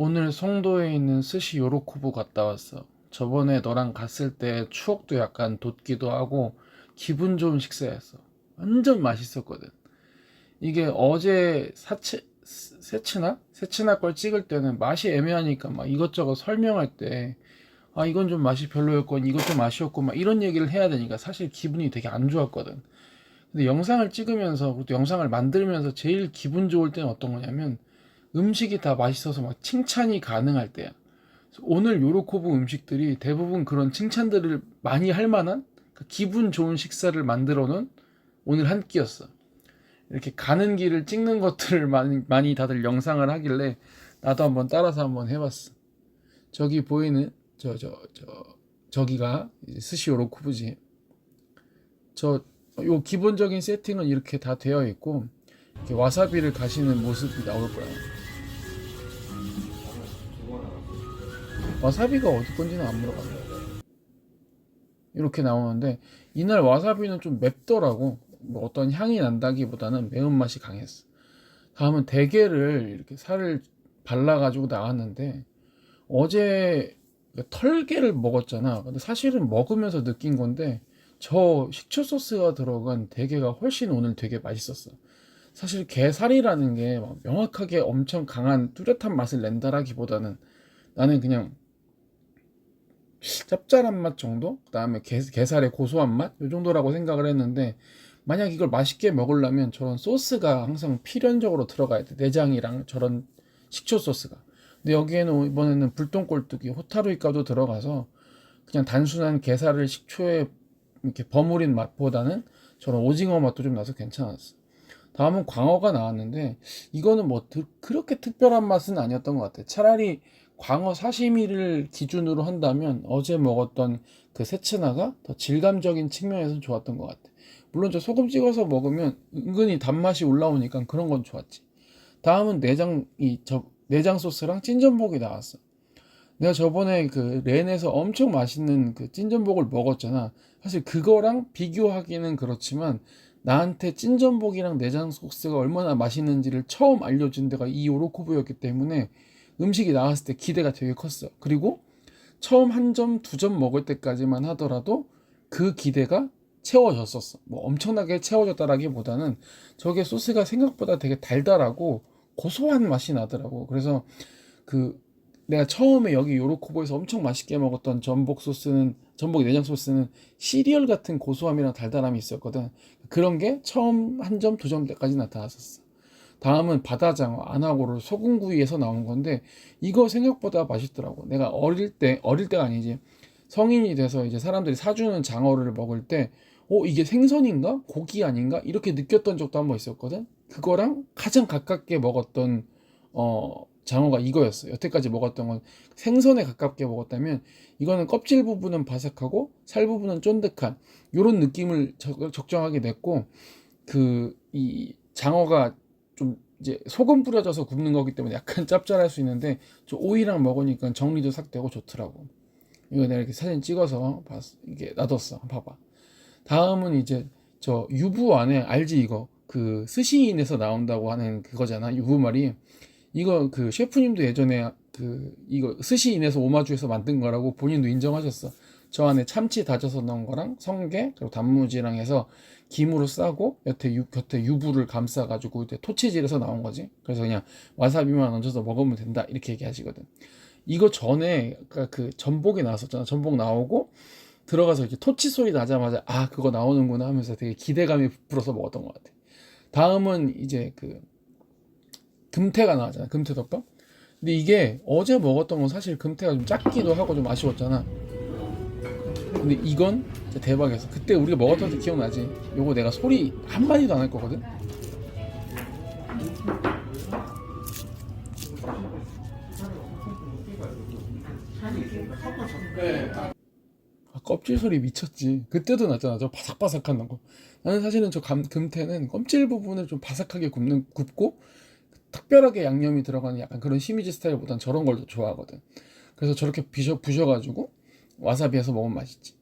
오늘 송도에 있는 스시 요로코부 갔다 왔어. 저번에 너랑 갔을 때 추억도 약간 돋기도 하고 기분 좋은 식사였어. 완전 맛있었거든. 이게 어제 사치, 세츠나? 세츠나 걸 찍을 때는 맛이 애매하니까 막 이것저것 설명할 때 아, 이건 좀 맛이 별로였고 이것 좀 아쉬웠고 막 이런 얘기를 해야 되니까 사실 기분이 되게 안 좋았거든. 근데 영상을 찍으면서 그것도 영상을 만들면서 제일 기분 좋을 때는 어떤 거냐면 음식이 다 맛있어서 막 칭찬이 가능할 때야. 오늘 요로코브 음식들이 대부분 그런 칭찬들을 많이 할 만한 그 기분 좋은 식사를 만들어 놓은 오늘 한 끼였어. 이렇게 가는 길을 찍는 것들을 많이, 많이 다들 영상을 하길래 나도 한번 따라서 한번 해봤어. 저기 보이는 저 저 저 저 기가 이제 스시 요로코브지. 저 요 기본적인 세팅은 이렇게 다 되어 있고 이렇게 와사비를 가시는 모습이 나올 거야. 와사비가 어디 건지는 안 물어봤네. 이렇게 나오는데 이날 와사비는 좀 맵더라고. 뭐 어떤 향이 난다기보다는 매운맛이 강했어. 다음은 대게를 이렇게 살을 발라가지고 나왔는데 어제 털게를 먹었잖아. 근데 사실은 먹으면서 느낀 건데 저 식초 소스가 들어간 대게가 훨씬 오늘 되게 맛있었어. 사실 게살이라는 게막 명확하게 엄청 강한 뚜렷한 맛을 낸다라기보다는 나는 그냥 짭짤한 맛 정도? 그 다음에 게, 게살의 고소한 맛? 이 정도라고 생각을 했는데 만약 이걸 맛있게 먹으려면 저런 소스가 항상 필연적으로 들어가야 돼. 내장이랑 저런 식초 소스가. 근데 여기에는 이번에는 불똥꼴뚜기, 호타루이가도 들어가서 그냥 단순한 게살을 식초에 이렇게 버무린 맛보다는 저런 오징어 맛도 좀 나서 괜찮았어. 다음은 광어가 나왔는데 이거는 뭐 드- 그렇게 특별한 맛은 아니었던 것 같아. 차라리 광어 사시미를 기준으로 한다면 어제 먹었던 그 세츠나가 더 질감적인 측면에서 좋았던 것 같아. 물론 저 소금 찍어서 먹으면 은근히 단맛이 올라오니까 그런 건 좋았지. 다음은 내장 이 저 내장 소스랑 찐전복이 나왔어. 내가 저번에 그 렌에서 엄청 맛있는 그 찐전복을 먹었잖아. 사실 그거랑 비교하기는 그렇지만 나한테 찐전복이랑 내장 소스가 얼마나 맛있는지를 처음 알려준 데가 이 요로코브였기 때문에 음식이 나왔을 때 기대가 되게 컸어. 그리고 처음 한 점, 두 점 먹을 때까지만 하더라도 그 기대가 채워졌었어. 뭐 엄청나게 채워졌다라기보다는 저게 소스가 생각보다 되게 달달하고 고소한 맛이 나더라고. 그래서 그 내가 처음에 여기 요로코보에서 엄청 맛있게 먹었던 전복 소스는 전복 내장 소스는 시리얼 같은 고소함이랑 달달함이 있었거든. 그런 게 처음 한 점, 두 점 때까지 나타났었어. 다음은 바다장어, 아나고를 소금구이에서 나온 건데 이거 생각보다 맛있더라고. 내가 어릴 때 어릴 때가 아니지 성인이 돼서 이제 사람들이 사주는 장어를 먹을 때, 어 이게 생선인가 고기 아닌가 이렇게 느꼈던 적도 한 번 있었거든. 그거랑 가장 가깝게 먹었던 어 장어가 이거였어. 여태까지 먹었던 건 생선에 가깝게 먹었다면 이거는 껍질 부분은 바삭하고 살 부분은 쫀득한 요런 느낌을 적, 적정하게 냈고 그 이 장어가 좀 이제 소금 뿌려져서 굽는 거기 때문에 약간 짭짤할 수 있는데 저 오이랑 먹으니까 정리도 싹 되고 좋더라고. 이거 내가 이렇게 사진 찍어서 봤, 이게 놔뒀어. 봐봐. 다음은 이제 저 유부 안에 알지 이거 그 스시인에서 나온다고 하는 그거잖아. 유부 말이 이거 그 셰프님도 예전에 그 이거 스시인에서 오마주에서 만든 거라고 본인도 인정하셨어. 저 안에 참치 다져서 넣은 거랑 성게 그리고 단무지랑 해서 김으로 싸고 곁에 유, 곁에 유부를 감싸가지고 이제 토치질해서 나온 거지. 그래서 그냥 와사비만 얹어서 먹으면 된다 이렇게 얘기하시거든. 이거 전에 아까 그 전복이 나왔었잖아. 전복 나오고 들어가서 이제 토치 소리 나자마자 아 그거 나오는구나 하면서 되게 기대감이 부풀어서 먹었던 것 같아. 다음은 이제 그 금태가 나왔잖아. 금태덮밥. 근데 이게 어제 먹었던 건 사실 금태가 좀 작기도 하고 좀 아쉬웠잖아. 근데 이건 진짜 대박이었어. 그때 우리가 먹었던 때 기억나지? 요거 내가 소리 한 마디도 안 할 거거든? 아, 껍질 소리 미쳤지. 그때도 났잖아. 저 바삭바삭한 거. 나는 사실은 저 감, 금태는 껍질 부분을 좀 바삭하게 굽는, 굽고, 특별하게 양념이 들어가는 약간 그런 시미즈 스타일보단 저런 걸 더 좋아하거든. 그래서 저렇게 부셔, 부셔가지고, 와사비에서 먹으면 맛있지.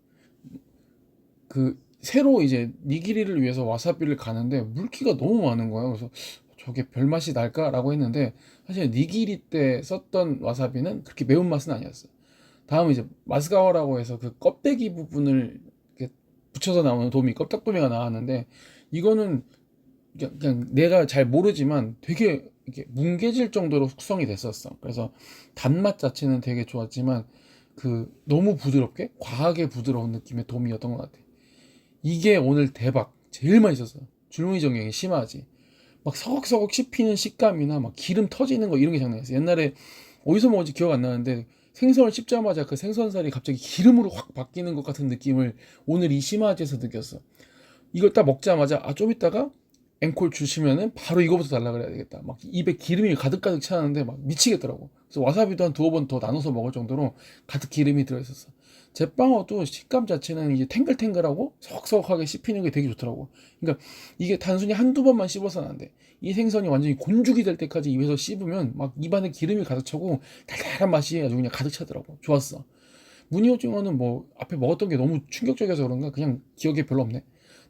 그, 새로 이제 니기리를 위해서 와사비를 가는데 물기가 너무 많은 거야. 그래서 저게 별 맛이 날까라고 했는데 사실 니기리 때 썼던 와사비는 그렇게 매운 맛은 아니었어요. 다음 이제 마스가와라고 해서 그 껍데기 부분을 이렇게 붙여서 나오는 도미 껍딱도미가 나왔는데 이거는 그냥 내가 잘 모르지만 되게 이렇게 뭉개질 정도로 숙성이 됐었어. 그래서 단맛 자체는 되게 좋았지만 그 너무 부드럽게 과하게 부드러운 느낌의 도미였던 것 같아. 이게 오늘 대박 제일 맛있었어. 줄무늬 정경이 심하지. 막 서걱서걱 씹히는 식감이나 막 기름 터지는 거 이런 게 장난 아니었어. 옛날에 어디서 먹은지 기억 안 나는데 생선을 씹자마자 그 생선살이 갑자기 기름으로 확 바뀌는 것 같은 느낌을 오늘 이 시마지에서 느꼈어. 이걸 딱 먹자마자 아 좀 있다가 앵콜 주시면은 바로 이거부터 달라 그래야 되겠다. 막 입에 기름이 가득가득 차는데 막 미치겠더라고. 그래서 와사비도 한 두어 번 더 나눠서 먹을 정도로 가득 기름이 들어있었어. 제빵어도 식감 자체는 이제 탱글탱글하고 서걱서걱하게 씹히는 게 되게 좋더라고. 그러니까 이게 단순히 한두 번만 씹어서는 안 돼. 이 생선이 완전히 곤죽이 될 때까지 입에서 씹으면 막 입안에 기름이 가득 차고 달달한 맛이 아주 그냥 가득 차더라고. 좋았어. 무늬오징어는 뭐 앞에 먹었던 게 너무 충격적이어서 그런가 그냥 기억에 별로 없네.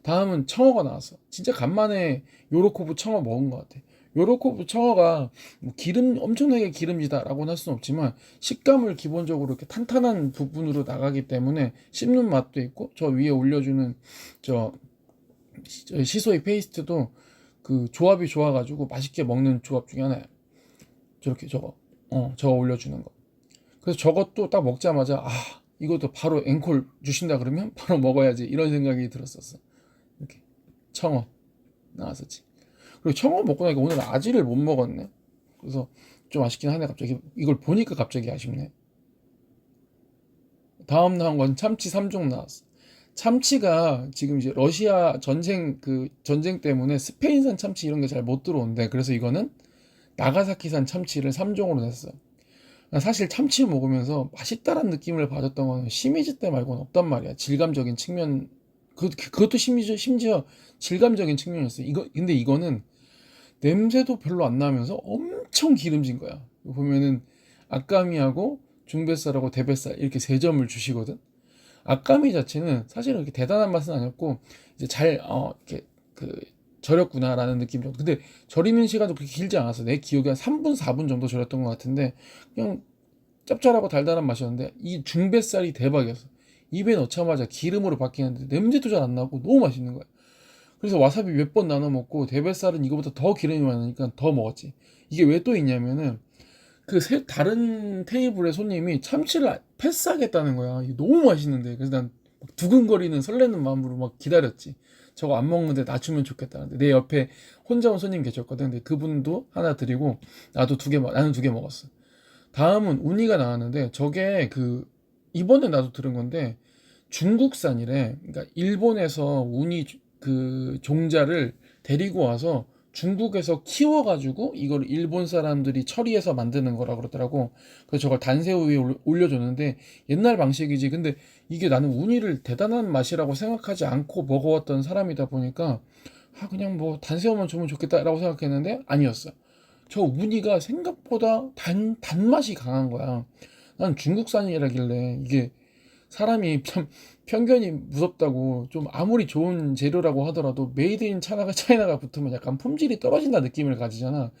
다음은 청어가 나왔어. 진짜 간만에 요로코브 청어 먹은 것 같아. 요로코브 청어가 뭐 기름 엄청나게 기름지다라고는 할 수는 없지만 식감을 기본적으로 이렇게 탄탄한 부분으로 나가기 때문에 씹는 맛도 있고 저 위에 올려주는 저 시- 시소이 페이스트도 그 조합이 좋아가지고 맛있게 먹는 조합 중에 하나야. 저렇게 저거 어 저거 올려주는 거. 그래서 저것도 딱 먹자마자 아 이것도 바로 앵콜 주신다 그러면 바로 먹어야지 이런 생각이 들었었어. 청어 나왔었지. 그리고 청어 먹고 나니까 오늘 아지를 못 먹었네. 그래서 좀 아쉽긴 하네 갑자기 이걸 보니까 갑자기 아쉽네. 다음 나온 건 참치 3종 나왔어. 참치가 지금 이제 러시아 전쟁 그 전쟁 때문에 스페인산 참치 이런 게 잘 못 들어온대. 그래서 이거는 나가사키산 참치를 3종으로 냈어. 사실 참치 먹으면서 맛있다란 느낌을 받았던 거는 시미즈 때 말고는 없단 말이야. 질감적인 측면 그 그것도 심지어 심지어 질감적인 측면이었어. 이거 근데 이거는 냄새도 별로 안 나면서 엄청 기름진 거야. 보면은 아까미하고 중뱃살하고 대뱃살 이렇게 세 점을 주시거든. 아까미 자체는 사실은 그렇게 대단한 맛은 아니었고 이제 잘 어 이렇게 그 절였구나라는 느낌 정도. 근데 절이는 시간도 그렇게 길지 않았어. 내 기억에 한 3분 4분 정도 절였던 것 같은데 그냥 짭짤하고 달달한 맛이었는데 이 중뱃살이 대박이었어. 입에 넣자마자 기름으로 바뀌는데 냄새도 잘 안 나고 너무 맛있는 거야. 그래서 와사비 몇 번 나눠 먹고 대뱃살은 이거보다 더 기름이 많으니까 더 먹었지. 이게 왜 또 있냐면은 그 세, 다른 테이블의 손님이 참치를 패스하겠다는 거야. 너무 맛있는데. 그래서 난막 두근거리는 설레는 마음으로 막 기다렸지. 저거 안 먹는데 나 주면 좋겠다는데 내 옆에 혼자 온 손님 계셨거든. 근데 그분도 하나 드리고 나도 두 개, 나는 두 개 먹었어. 다음은 우니가 나왔는데 저게 그 이번에 나도 들은 건데 중국산이래. 그러니까 일본에서 우니 주- 그 종자를 데리고 와서 중국에서 키워가지고 이걸 일본 사람들이 처리해서 만드는 거라 그러더라고. 그래서 저걸 단새우 위에 올- 올려줬는데 옛날 방식이지. 근데 이게 나는 우니를 대단한 맛이라고 생각하지 않고 먹어왔던 사람이다 보니까 아 그냥 뭐 단새우만 주면 좋겠다라고 생각했는데 아니었어. 저 우니가 생각보다 단 단맛이 강한 거야. 난 중국산이라길래 이게 사람이 참 편견이 무섭다고 좀 아무리 좋은 재료라고 하더라도 메이드 인 차나가 차이나가 붙으면 약간 품질이 떨어진다 느낌을 가지잖아.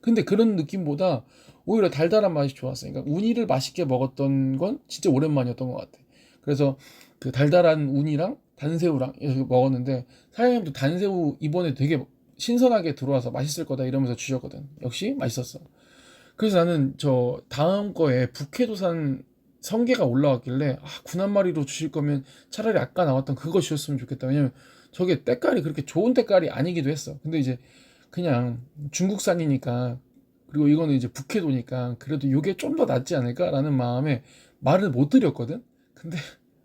근데 그런 느낌보다 오히려 달달한 맛이 좋았어. 그러니까 우니를 맛있게 먹었던 건 진짜 오랜만이었던 것 같아. 그래서 그 달달한 우니랑 단새우랑 이렇게 먹었는데 사장님도 단새우 이번에 되게 신선하게 들어와서 맛있을 거다 이러면서 주셨거든. 역시 맛있었어. 그래서 나는 저 다음 거에 북해도산 성게가 올라왔길래 아, 군한 마리로 주실 거면 차라리 아까 나왔던 그거 주셨으면 좋겠다. 왜냐면 저게 때깔이 그렇게 좋은 때깔이 아니기도 했어. 근데 이제 그냥 중국산이니까 그리고 이거는 이제 북해도니까 그래도 이게 좀 더 낫지 않을까라는 마음에 말을 못 드렸거든. 근데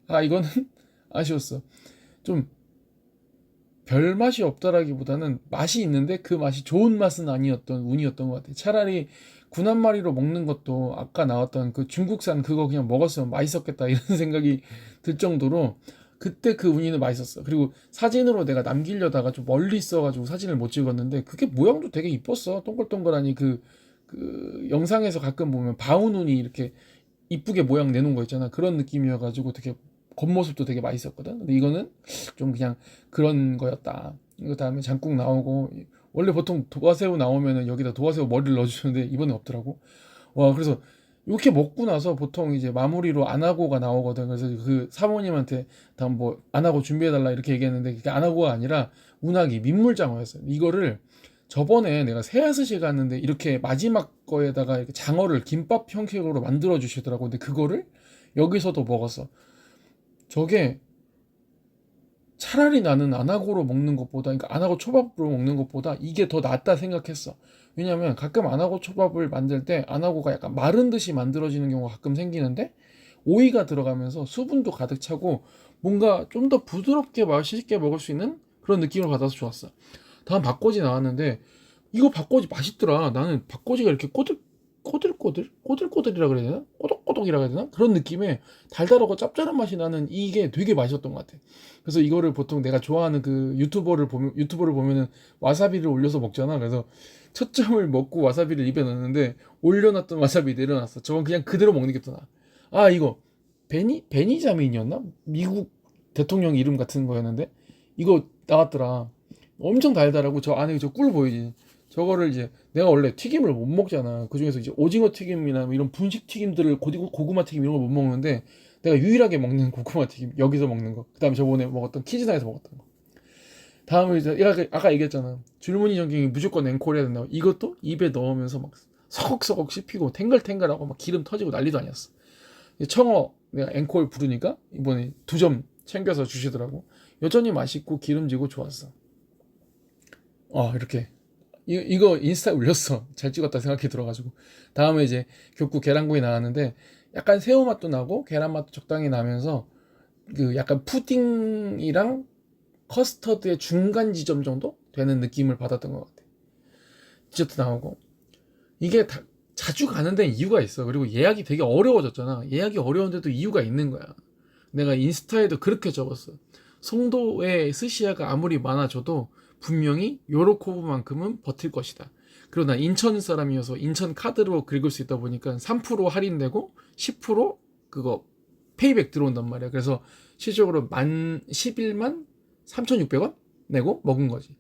아 이거는 아쉬웠어. 좀 별 맛이 없다라기보다는 맛이 있는데 그 맛이 좋은 맛은 아니었던 운이었던 것 같아. 차라리 군한 마리로 먹는 것도 아까 나왔던 그 중국산 그거 그냥 먹었으면 맛있었겠다 이런 생각이 들 정도로 그때 그 우니는 맛있었어. 그리고 사진으로 내가 남기려다가 좀 멀리 있어가지고 사진을 못 찍었는데 그게 모양도 되게 이뻤어. 동글동글하니 그, 그 영상에서 가끔 보면 바운 우니 이렇게 이쁘게 모양 내놓은 거 있잖아. 그런 느낌이어가지고 되게 겉모습도 되게 맛있었거든. 근데 이거는 좀 그냥 그런 거였다. 그 다음에 장국 나오고 원래 보통 도화새우 나오면은 여기다 도화새우 머리를 넣어주는데 이번에 없더라고. 와 그래서 이렇게 먹고 나서 보통 이제 마무리로 안하고가 나오거든. 그래서 그 사모님한테 다음 뭐 안하고 준비해달라 이렇게 얘기했는데 그게 안하고가 아니라 운하기 민물장어였어요. 이거를 저번에 내가 새하스시 갔는데 이렇게 마지막 거에다가 이렇게 장어를 김밥 형식으로 만들어 주시더라고. 근데 그거를 여기서도 먹었어. 저게 차라리 나는 안하고로 먹는 것보다, 그러니까 안하고 초밥으로 먹는 것보다 이게 더 낫다 생각했어. 왜냐면 가끔 안하고 초밥을 만들 때 안하고가 약간 마른 듯이 만들어지는 경우가 가끔 생기는데 오이가 들어가면서 수분도 가득 차고 뭔가 좀 더 부드럽게 맛있게 먹을 수 있는 그런 느낌을 받아서 좋았어. 다음 박꼬지 나왔는데 이거 박꼬지 맛있더라. 나는 박꼬지가 이렇게 꼬들 꼬들꼬들 꼬들꼬들이라 그래야 되나? 꼬독꼬독이라 그래야 되나? 그런 느낌의 달달하고 짭짤한 맛이 나는 이게 되게 맛있었던 것 같아. 그래서 이거를 보통 내가 좋아하는 그 유튜버를 보면 유튜버를 보면은 와사비를 올려서 먹잖아. 그래서 첫 점을 먹고 와사비를 입에 넣는데 올려놨던 와사비 내려놨어. 저건 그냥 그대로 먹는 게 더 나아. 아 이거 베니 베니자민이었나? 미국 대통령 이름 같은 거였는데 이거 나왔더라. 엄청 달달하고 저 안에 저 꿀 보이지? 저거를 이제 내가 원래 튀김을 못 먹잖아. 그 중에서 이제 오징어 튀김이나 뭐 이런 분식 튀김들을 고디- 고구마 튀김 이런 걸 못 먹는데 내가 유일하게 먹는 고구마 튀김 여기서 먹는 거. 그다음에 저번에 먹었던 키즈나에서 먹었던 거. 다음에 이제 아까, 얘기했잖아. 줄무늬 전갱이 무조건 앵콜해야 된다고. 이것도 입에 넣으면서 막 서걱서걱 씹히고 탱글탱글하고 막 기름 터지고 난리도 아니었어. 청어 내가 앵콜 부르니까 이번에 두 점 챙겨서 주시더라고. 여전히 맛있고 기름지고 좋았어. 어 이렇게 이, 이거 인스타에 올렸어. 잘 찍었다 생각이 들어가지고. 다음에 이제 겹국 계란구이 나왔는데 약간 새우 맛도 나고 계란 맛도 적당히 나면서 그 약간 푸딩이랑 커스터드의 중간 지점 정도 되는 느낌을 받았던 것 같아. 디저트 나오고 이게 다 자주 가는 데는 이유가 있어. 그리고 예약이 되게 어려워졌잖아. 예약이 어려운데도 이유가 있는 거야. 내가 인스타에도 그렇게 적었어. 송도의 스시야가 아무리 많아져도 분명히 요로코브만큼은 버틸 것이다. 난 인천 사람이어서 인천 카드로 긁을 수 있다 보니까 3% 할인되고 10% 그거 페이백 들어온단 말이야. 그래서 실질적으로 만 11만 3,600원 내고 먹은 거지.